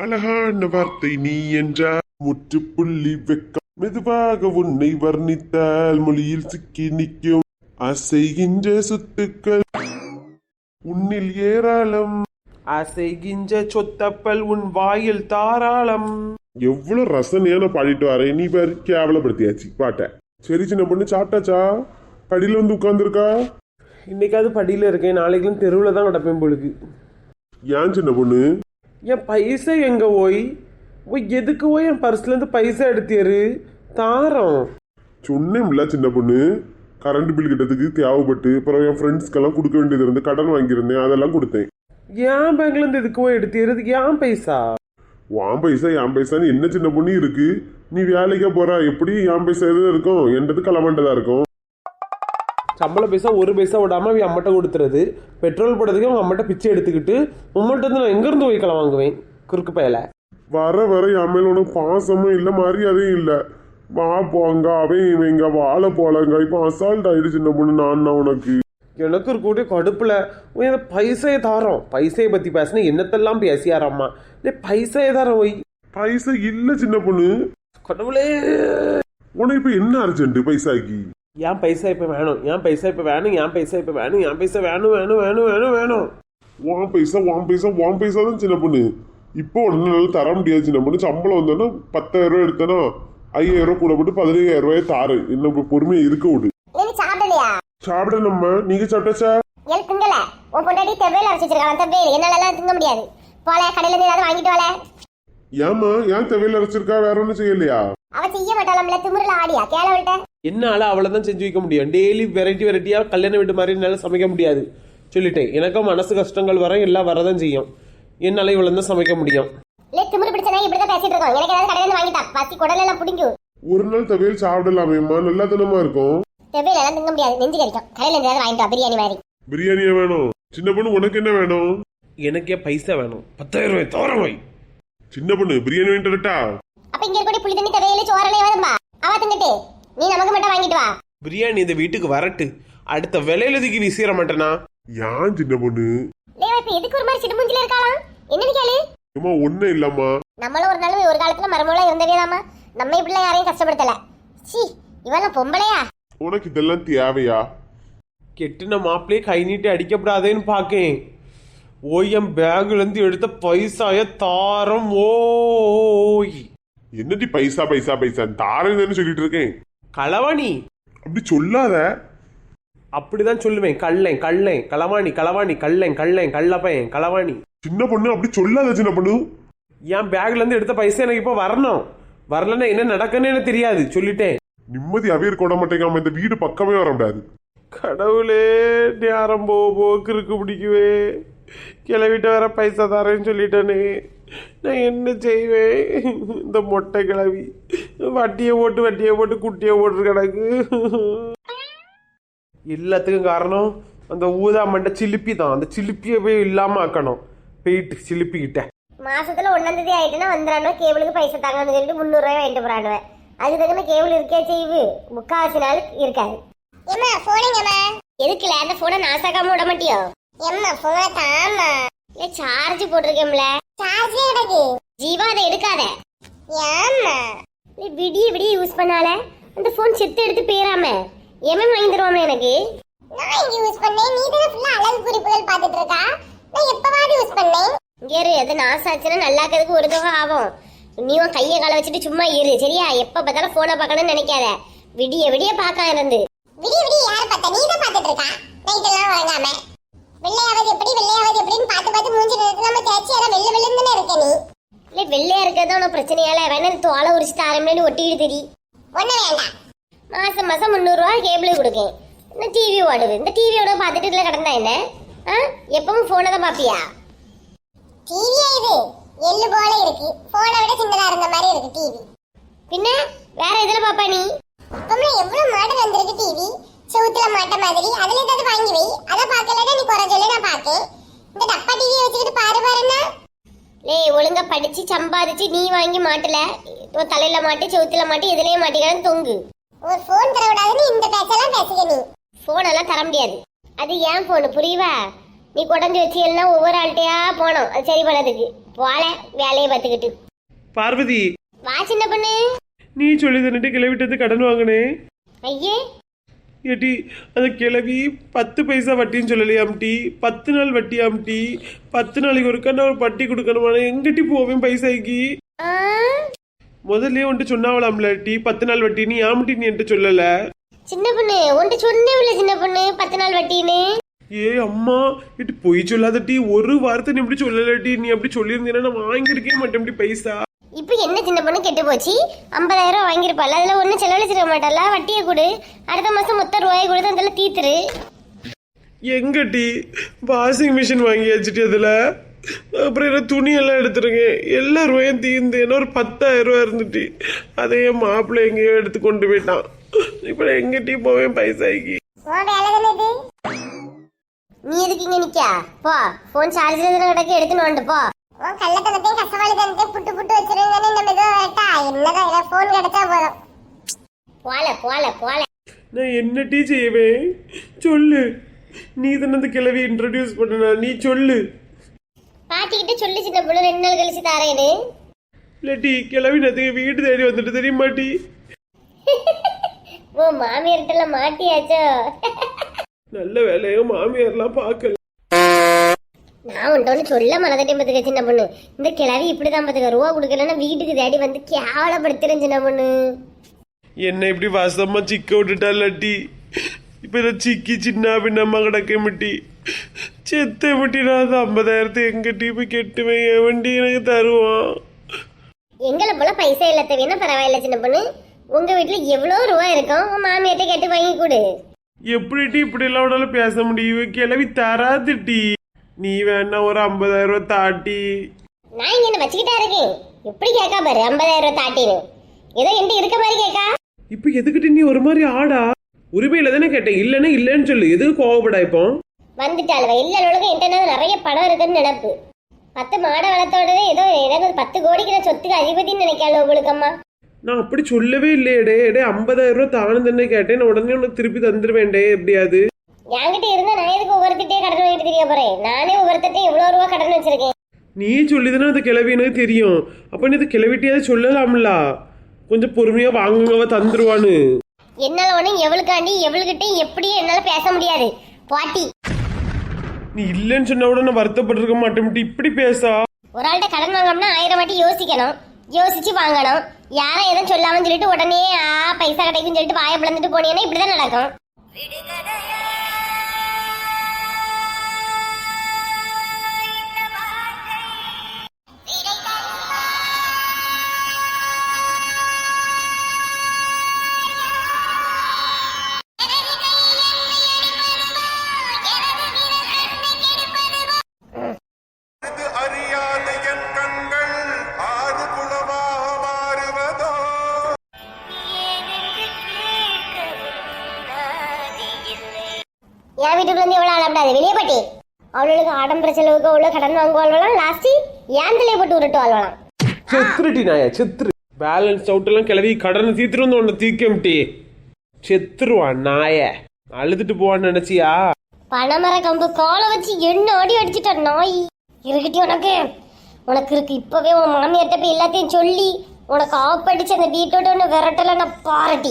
அழகான வார்த்தை நீ என்றால் முற்றுப்புள்ளி வெக்கம். மெதுவாக உன்னை வர்ணித்தால் மொழியில் சிக்கி நிற்கும் அசைகின்ற சொத்துக்கள். உன்னில் ஏராளம். அசைகின்ற சொத்தப்பல் உன் வாயில் தாராளம். எவ்வளவு ரசனையான பாடிட்டு வரேன் நீ பேர் கேவலப்படுத்தியாச்சு பாட்ட. சரி சின்ன பொண்ணு சாப்பிட்டாச்சா? படியில வந்து உட்கார்ந்துருக்கா? இன்னைக்காவது படியில் இருக்கேன். நாளைக்கெல்லாம் தெருவில் தான் கிடப்பேன் பொழுது ஏன் சின்ன பொண்ணு? என் பைசா எங்க போய்? போய் எதுக்கு போய் என் பர்ஸ்லேருந்து பைசா எடுத்தியாரு தாரம். சொன்னேன்ல சின்ன பொண்ணு. கரண்ட் பில் கிட்டத்துக்கு தேவைப்பட்டு அப்புறம் என் ஃப்ரெண்ட்ஸ்க்கெல்லாம் கொடுக்க வேண்டியது இருந்து கடன் வாங்கியிருந்தேன் அதெல்லாம் கொடுத்தேன். ஏன் பேங்க்லேருந்து எதுக்கு போய் எடுத்தியாரு இதுக்கு ஏன் பைசா? வான் பைசா என் பைசான்னு என்ன சின்ன பொண்ணு இருக்கு? நீ வேலைக்கா போறா எப்படி என் பைசா எதுவும் இருக்கும்? என்றது களமாண்டதா இருக்கும்? சம்பள பைசா ஒரு பைசா விடாம அவன் அம்மட்ட கொடுத்துறது. பெட்ரோல் போடுறதுக்கு அவங்க அம்மட்ட பிச்சை எடுத்துக்கிட்டு உம்மட்ட இருந்து நான் எங்கேருந்து போய் களம் வாங்குவேன்? குறுக்கு பயல. வர வர என் மேல உனக்கு பாசமும் இல்லை மரியாதையும் இல்லை. வா போங்க அவன் இவங்க வாழ போலங்க. இப்போ அசால்ட் ஆயிடுச்சு சின்ன பொண்ணு நான் உனக்கு? எனக்கு இருக்கக்கூடிய கடுப்புல. உன் பைசையை தாரோம். பைசையை பத்தி பேசினா என்னத்தெல்லாம் பேசியாராம்மா இல்லை பைசையை தாரோம் ஒய் பைசா இல்ல சின்ன பொண்ணு. கடவுளே. உனக்கு இப்ப என்ன அர்ஜென்ட் பைசாக்கு? ஏன் பைசா இப்போ வேணும் ஏன் பைசா இப்போ வேணும் ஏன் பைசா இப்போ வேணும் ஏன் பைசா வேணும் வேணும் வேணும் வேணும் வேணும் வான் பைசா வான் பைசா வான் பைசா தான் சின்ன பொண்ணு இப்போ உடனே தர முடியாது சின்ன பொண்ணு சம்பளம் வந்தோன்னா பத்தாயிரம் ரூபாய் எடுத்தேன்னா ஐயாயிரம் ரூபாய் கூட போட்டு பதினையாயிரம் ரூபாய் தாரு இன்னும் இப்ப பொறுமையா இருக்க விடு நீ சாப்பிடலையா சாப்பிட நம்ம நீங்க சாப்பிட்டாச்சா எல் திங்கல உன் பொண்டாட்டி தெவ்வையில் அரைச்சி வச்சிருக்கான் தெவ்வையில் என்னாலலாம் திங்க முடியாது போல கடையில இருந்து ஏதாவது வாங்கிட்டு வாழ ஏமா ஏன் தவையில் அரைச்சிருக்கா வேற ஒன்றும் செய்யலையா அவ செய்ய மாட்டாளம்ல திமிரில் ஆடியா? கேளவள்கிட்ட என்னால அவளை தான் செஞ்சு வைக்க முடியும். டெய்லி வெரைட்டி வெரைட்டியாக கல்யாண வீட்டு மாதிரி என்னால் சமைக்க முடியாது. சொல்லிட்டேன். எனக்கும் மனசு கஷ்டங்கள் வர எல்லாம் வரதான் செய்யும். என்னால் இவ்வளோ தான் சமைக்க முடியும். இல்ல திமிரு பிடிச்சனா இப்படிதான் பேசிட்டு இருக்கோம். எனக்கு ஏதாவது கடையில இருந்து வாங்கிட்டா? பசி குடல் எல்லாம் பிடிக்கும். ஒரு நாள் தவையில் சாப்பிடலாமேம்மா. நல்லா தினமா இருக்கும்? தெவ்வையில் எல்லாம் திங்க முடியாது. நெஞ்சு கறிக்கும் கடையில ஏதாவது வாங்கிட்டு வா பிரியாணி மாதிரி. பிரியாணியா வேணும்? சின்ன பொண்ணு உனக்கு என்ன வேணும்? எனக்கே பைசா வேணும். பத்தாயிரம் ரூபாய் தோரம் சின்ன பொண்ணு பிரியாணி வாங்கிட்டு வரட்டா? அப்ப இங்க இருக்கக்கூடிய புளி தண்ணி தெவ்வையில சோறலே வரும்பா அவ திங்கிட்டு நீ நமக்கு மட்டும் வாங்கிட்டு வா. பிரியாணி இந்த வீட்டுக்கு வரட்டு. அடுத்த விலையில தூக்கி வீசிட மாட்டேனா? ஏன் சின்ன பொண்ணு? லேவா இப்ப எதுக்கு ஒரு மாதிரி சிடுமூஞ்சில இருக்காளாம்? என்னன்னு கேளு. ஏமா ஒன்றும் இல்லம்மா. நம்மளும் ஒரு நாளும் ஒரு காலத்துல மரமூலா இருந்தவேதாமா நம்ம இப்படிலாம் யாரையும் கஷ்டப்படுத்தல. சி இவெல்லாம் பொம்பளையா? உனக்கு இதெல்லாம் தேவையா? கெட்டின மாப்பிள்ளையே கை நீட்டி அடிக்கப்படாதேன்னு பார்க்கேன் ஓய் என் பேக்ல இருந்து எடுத்த பைசாய தாரம் ஓய். என்னடி பைசா பைசா பைசா? தாரேன்னு சொல்லிட்டு இருக்கேன். களவாணி. அப்படி சொல்லாத. அப்படிதான் சொல்லுவேன். கள்ளேன் கள்ளேன். களவாணி களவாணி கள்ளேன் கள்ளேன் கள்ளப்பையன் களவாணி. சின்ன பொண்ணு அப்படி சொல்லாத சின்ன பொண்ணு. என் பேக்ல இருந்து எடுத்த பைசா எனக்கு இப்போ வரணும். வரலன்னா என்ன நடக்குன்னு எனக்கு தெரியாது. சொல்லிட்டேன். நிம்மதியாவே இருக்க விட மாட்டேங்காம இந்த வீடு பக்கமே வர முடியாது. கடவுளே நேரம் போ போக்கு இருக்கு பிடிக்குவே. கிளவிட்ட வர பைசா தரேன்னு சொல்லிட்டேனே. நான் என்ன செய்வேன்? இந்த மொட்டை கிளவி. வட்டியை போட்டு வட்டியை போட்டு குட்டியை போட்டு கிடக்கு. எல்லாத்துக்கும் காரணம் அந்த ஊதா மண்டை சிலிப்பி தான் அந்த சிலிப்பியை போய் இல்லாம ஆக்கணும் போயிட்டு சிலிப்பிக்கிட்ட மாசத்துல ஒன்னாம் தேதி ஆயிட்டுனா வந்துடானோ கேபிளுக்கு பைசா தாங்கன்னு சொல்லிட்டு முந்நூறு ரூபாய் வாங்கிட்டு போறானுவேன் அது தகுந்த கேபிள் இருக்கே செய்வு. முக்காவாசி நாள் இருக்காது. ஏமா போனுங்கம்மா எதுக்குல? அந்த போனை நாசாக்காம விட மாட்டியோ? எம்மா போன தாமா இல்ல சார்ஜ் போட்டிருக்கேன்ல சார்ஜ் கிடக்கு ஜீவா அதை எடுக்காத. ஏம்மா? நீ விடிய விடிய யூஸ் பண்ணால? அந்த போன் செத்து எடுத்து பேராம. எவன் வாங்கி எனக்கு? நான் இங்க யூஸ் பண்ணேன்? நீ தான ஃபுல்லா அழகு குறிப்புகள் பார்த்துட்டு இருக்கா நான் எப்பவாவது யூஸ் பண்ணேன். இரு அது நாசாச்சுன்னா நல்லாக்கிறதுக்கு ஒரு தொகை ஆகும். நீ உன் கையை கால வச்சுட்டு சும்மா இரு சரியா? எப்ப பார்த்தாலும் போனை பார்க்கணும்னு நினைக்காத. விடிய விடிய பார்க்க இருந்து. விடிய விடிய யார பார்த்தா? நீ தான் பார்த்துட்டு இருக்கா நைட் எல்லாம் உறங்காம. வெள்ளையாவது எப்படி வெள்ளையாவது எப்படின்னு பார்த்து பார்த்து மூஞ்சி நம்ம தேய்ச்சி எல்லாம் வெள்ளை வெள்ளன்னு தானே இருக்க நீ? இல்ல வெள்ளையா இருக்கிறது உனக்கு பிரச்சனையால வேணா தோலை உரிச்சு தாரம்னு ஒட்டிக்கிட்டு தெரி. ஒண்ணு வேண்டாம். மாசம் மாசம் முந்நூறுரூவா கேபிள் கொடுக்கேன். இந்த டிவி ஓடுது. இந்த டிவியோட பார்த்துட்டு இதில் கிடந்தா என்ன? ஆ? எப்பவும் ஃபோனை தான் பார்ப்பியா? டிவியா இது? எள்ளு போல இருக்கு. போனை விட சின்னதா இருந்த மாதிரி இருக்கு டிவி பின்ன? வேற எதுல பாப்பா நீ? இப்பமே எவ்வளவு மாடல் வந்திருக்கு டிவி செவுத்துல மாட்ட மாதிரி. அதுல ஏதாவது வாங்கி வை. அத பார்க்கலடா நீ குறை இந்த டப்பா டிவியை வச்சுக்கிட்டு பாரு பாருன்னா லே ஒழுங்கா படிச்சு சம்பாதிச்சு நீ வாங்கி மாட்டல. தலையில மாட்டி செவுத்துல மாட்டி எதுலயும் மாட்டிக்கலாம் தொங்கு. ஒரு போன் தர விடாதுன்னு இந்த பேச்செல்லாம் பேசுக நீ. போன் எல்லாம் தர முடியாது. அது ஏன் போன் புரியுவா நீ குடஞ்சி வச்சு எல்லாம் ஒவ்வொரு ஆள்கிட்டயா போனோம் அது சரி பண்ணதுக்கு. போல வேலையை பார்த்துக்கிட்டு. பார்வதி. வா சின்ன பொண்ணு. நீ சொல்லி தந்துட்டு கிளவிட்டது கடன் வாங்கினேன் ஐயே ஏட்டி அந்த கிளவி பத்து பைசா வட்டின்னு சொல்லலையாம்டி பத்து நாள் வட்டியாம்டி பத்து நாளைக்கு ஒருக்கா நான் ஒரு பட்டி கொடுக்கணுமான எங்கிட்டி போவேன் பைசாய்க்கு? முதல்ல வந்துட்டு சொன்னாவலாம்ல டி பத்து நாள் வட்டி நீ ஆம்டி நீ என்கிட்ட சொல்லல. சின்ன பொண்ணு உன்கிட்ட சொன்னேன்ல சின்ன பொண்ணு பத்து நாள் வட்டின்னு. ஏ அம்மா இட்டு பொய் சொல்லாத டி. ஒரு வார்த்தை நீ இப்படி சொல்லல டி. நீ அப்படி சொல்லியிருந்தீங்கன்னா நான் வாங்கியிருக்கே மாட்டேன் இப்படி பைசா. இப்போ என்ன சின்ன பொண்ணு கெட்டு போச்சு? ஐம்பதாயிரம் வாங்கியிருப்பாள். அதில் ஒன்றும் செலவழிச்சிருக்க மாட்டாளா? வட்டியை கொடு. அடுத்த மாதம் மொத்த ரூபாய் கொடுத்து அதில் தீத்துரு. எங்க டி வாஷிங் மிஷின் வாங்கியாச்சுட்டு அதில். அப்புறம் என்ன துணியெல்லாம் எடுத்துருங்க. எல்லா ரூபாயும் தீர்ந்து என்ன ஒரு பத்தாயிரம் ரூபா இருந்துட்டு. அதை என் மாப்பிள்ளை எங்கேயோ எடுத்து கொண்டு போயிட்டான். இப்போ நான் எங்க டீ போவேன் பைசாய்க்கு. நீ எதுக்கு இங்க நிக்கா போ. போன் சார்ஜ்ல தானே கிடக்கு. எடுத்துன்னு வந்து போ. உன் கள்ளத்தனத்தையும் கசவாளித்தனத்தையும் புட்டு புட்டு வச்சிருங்கன்னு நம்ம ஏதோ வரட்டா என்னதான் போன் கிடைச்சா போதும். போல போல போல. நான் என்ன டீ செய்வேன் சொல்லு. நீ தானே அந்த கிளவி இன்ட்ரடியூஸ் பண்ணனா? நீ சொல்லு. பாட்டிக்கிட்ட சொல்லி சின்ன பொண்ணு. ரெண்டு நாள் கழிச்சு தாரேன்னு இல்லாட்டி கிளவி நேற்றுக்கு வீட்டு தேடி வந்துட்டு தெரியுமா டீ? ஓ மாமியார்கிட்ட மாட்டியாச்சோ? நல்ல வேலையோ மாமியார்லாம் பார்க்கல. நான் உன்ட்ட ஒன்று சொல்ல மறந்துட்டேன் பார்த்துக்க சின்ன பொண்ணு. இந்த கிழவி இப்படிதான் பார்த்துக்க ரூபா கொடுக்கலன்னா வீட்டுக்கு தேடி வந்து கேவலப்படுத்துறேன் சின்ன பொண்ணு. என்ன இப்படி வசமா சிக்க விட்டுட்டா டீ இப்ப நான் சிக்கி சின்ன பின்னம்மா கிடக்க முட்டி. செத்த முட்டி நான் அந்த ஐம்பதாயிரத்தை எங்க டீ போய் கெட்டுவேன் என் வண்டி எனக்கு தருவான். எங்களை போல பைசா இல்லாத வேணா பரவாயில்ல சின்ன பொண்ணு? உங்க வீட்டுல எவ்வளவு ரூபா இருக்கும்? உன் மாமியார்ட்ட கேட்டு வாங்கி கொடு. எப்படி டீ இப்படி எல்லாம் உன்னால பேச முடியும்? கிளவி தராது டீ நீ வேணா ஒரு ஐம்பதாயிரம் ரூபாய் தாட்டி. நான் இங்க என்ன வச்சுக்கிட்டா இருக்கேன் எப்படி கேட்கா பாரு ஐம்பதாயிரம் ரூபாய் தாட்டின்னு. ஏதோ என்கிட்ட இருக்க மாதிரி கேட்கா. இப்ப எதுக்கிட்ட நீ ஒரு மாதிரி ஆடா? உரிமையில தானே கேட்டேன். இல்லைன்னா இல்லைன்னு சொல்லு. எதுக்கு கோவப்படா இப்போ? வந்துட்டாளுவ. இல்லைனாலும் என்கிட்ட நிறைய பணம் இருக்குன்னு நினப்பு. பத்து மாட வளர்த்தோடவே ஏதோ எனக்கு பத்து கோடிக்கு நான் சொத்துக்கு அதிபதின்னு நினைக்காளோ உங்களுக்கு அம்மா? நான் அப்படி சொல்லவே இல்லையேடே. டே ஐம்பதாயிரம் ரூபாய் தானு தானே கேட்டேன். நான் உடனே உனக்கு திருப்பி தந்துருவேன்டே. எப்படியாது? என்கிட்ட இருந்தா நான் எதுக்கு ஒவ்வொருத்திட்டே கடன் வாங்கிட்டு தெரிய போறேன்? நானே ஒவ்வொருத்தட்டே எவ்வளவு ரூபா கடன் வச்சிருக்கேன். நீ சொல்லிதானே அந்த கிளவி எனக்கு தெரியும். அப்ப நீ இந்த கிளவிட்டியாவது சொல்லலாம்ல. கொஞ்சம் பொறுமையா வாங்குங்கவ தந்துருவான்னு. என்னால ஒண்ணு எவளுக்காண்டி எவளுக்கிட்டே எப்படி என்னால பேச முடியாது. பாட்டி. நீ இல்லைன்னு சொன்னா கூட நான் வருத்தப்பட்டிருக்க மாட்டேன் இப்படி பேசா. ஒரு ஆள்கிட்ட கடன் வாங்கணும்னா ஆயிரம் வாட்டி யோசிக்கணும். யோசிச்சு வாங்கணும். யாரும் எதுவும் சொல்லாமன்னு சொல்லிட்டு உடனே ஆ பைசா கிடைக்குன்னு சொல்லிட்டு வாயை பிளந்துட்டு போனீங்கன்னா இப்படிதான் நடக்கும். என் வீட்டுக்குள்ள இருந்து எவ்வளவு அழப்படாது வெளியே பாட்டி. அவளுக்கு ஆடம்பர செலவுக்கு அவ்வளோ கடன் வாங்குவாள்வலாம் லாஸ்ட் ஏன் தலையை போட்டு உருட்டு வாழ்வலாம் செத்துருட்டி நாயா செத்துரு. பேலன்ஸ் அவுட் எல்லாம் கிளவி கடனை தீத்துட்டு வந்து உன்னை தீக்கம்டி செத்துருவான் நாய. அழுதுட்டு போவான்னு நினைச்சியா? பனைமர கம்பு காலை வச்சு என்ன அடி அடிச்சிட்ட நாய். இருக்கட்டி உனக்கு? உனக்கு இருக்கு. இப்பவே உன் மாமியார்ட்ட போய் எல்லாத்தையும் சொல்லி உனக்கு ஆப்படிச்சு அந்த வீட்டோட ஒன்று விரட்டல நான் பாரட்டி.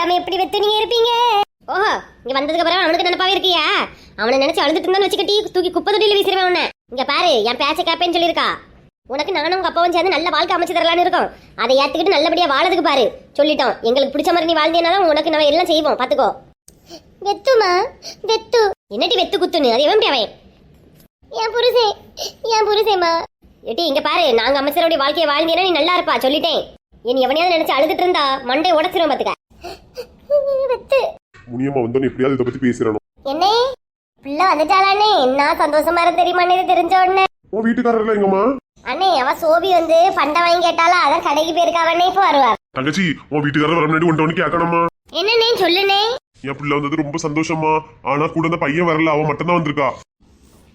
பார்க்காம எப்படி வெத்து நீங்க இருப்பீங்க? ஓஹோ இங்க வந்ததுக்கு அப்புறம் அவனுக்கு நினைப்பாவே இருக்கியா? அவனை நினைச்சு அழுதுட்டு இருந்தான்னு வச்சுக்கட்டி தூக்கி குப்பை தொட்டியில வீசிடுவேன் உன்னை. இங்க பாரு என் பேச்ச கேப்பேன்னு சொல்லியிருக்கா. உனக்கு நானும் உங்க அப்பாவும் சேர்ந்து நல்ல வாழ்க்கை அமைச்சு தரலான்னு இருக்கோம். அதை ஏத்துக்கிட்டு நல்லபடியா வாழதுக்கு பாரு. சொல்லிட்டோம். எங்களுக்கு பிடிச்ச மாதிரி நீ வாழ்ந்தேனாதான் உனக்கு நம்ம எல்லாம் செய்வோம். பாத்துக்கோ. வெத்துமா? வெத்து. என்னடி வெத்து குத்துன்னு? அது எவன் அவன்? என் புருஷன் என் புருஷேம்மா. ஏட்டி இங்க பாரு. நாங்க அமைச்சருடைய வாழ்க்கையை வாழ்ந்தீங்கன்னா நீ நல்லா இருப்பா. சொல்லிட்டேன். இனி எவனையாவது நினைச்சு அழுதுட்டு இருந்தா மண்டை உடச்சிரும் பாத்துக்க. வெத்து முனியம்மா வந்தோன்னு எப்படியாவது இதை பத்தி பேசுறணும் என்ன? பிள்ளை வந்துட்டாளானே. என்ன சந்தோஷமா இருந்து தெரியுமா தெரிஞ்ச உடனே? உன் வீட்டுக்காரர்ல எங்கம்மா? அண்ணே அவ சோபி வந்து பண்டை வாங்கி கேட்டாலா அதான் கடைக்கு போயிருக்காவனே இப்போ வருவார். தங்கச்சி உன் வீட்டுக்காரர் வர முன்னாடி ஒன்று ஒன்று கேட்கணுமா? என்னண்ணே சொல்லுனே என் பிள்ளை வந்தது ரொம்ப சந்தோஷமா. ஆனா கூட அந்த பையன் வரல. அவன் மட்டும் தான் வந்திருக்கா.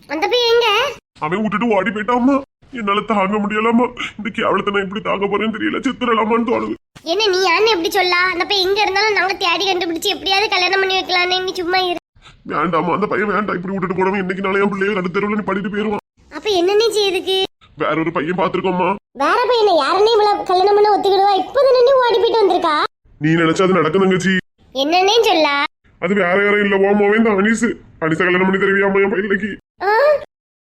அந்த பையன் எங்க? அவன் விட்டுட்டு ஓடி போயிட்டாமா என்னால தாங்க முடியலாமா இந்த கேவலத்தை நான் எப்படி தாங்க போறேன்னு தெரியல. செத்துடலாமான்னு தோணுது. என்ன நீ யான்னு எப்படி சொல்லா? அந்த பையன் எங்க இருந்தாலும் நாங்க தேடி கண்டுபிடிச்சு எப்படியாவது கல்யாணம் பண்ணி வைக்கலான்னு நீ சும்மா இரு. வேண்டாமா அந்த பையன் வேண்டாம். இப்படி விட்டுட்டு போனவன் இன்னைக்கு நாளே என் பிள்ளைய நடு தெருவில் நீ படிட்டு போயிருவான். அப்ப என்னன்னே செய்யுதுக்கு வேற ஒரு பையன் பாத்துருக்கோமா வேற பையனை யாருன்னே இவ்வளவு கல்யாணம் பண்ண ஒத்துக்கிடுவா? இப்போதானே நீ ஓடி போயிட்டு வந்திருக்கா? நீ நினைச்சா அது நடக்கும் தங்கச்சி என்னன்னே சொல்லா. அது வேற யாரும் இல்ல. ஓமாவே தான் அனிசு. அனிசா கல்யாணம் பண்ணி தருவியாமா என் பையனுக்கு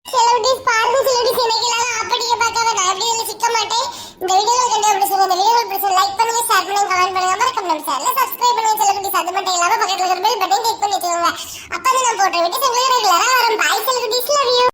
செலிபிரிட்டிஸ் பாருங்க செலிபிரிட்டிஸ் என்னைக்கெல்லாம் அப்படியே பார்க்காம நான் எப்படி இதுல சிக்க மாட்டேன் இந்த வீடியோல கண்டு அப்படி சொல்லுங்க இந்த வீடியோ பிடிச்ச லைக் பண்ணுங்க ஷேர் பண்ணுங்க கமெண்ட் பண்ணுங்க மறக்காம நம்ம சேனலை சப்ஸ்கிரைப் பண்ணுங்க செலிபிரிட்டிஸ் அது மட்டும் இல்லாம பக்கத்துல இருக்கிற பெல் பட்டன் கிளிக் பண்ணி வச்சுக்கோங்க அப்பதான் நான் போடுற வீடியோஸ் உங்களுக்கு ரெகுலரா வரும். Bye love you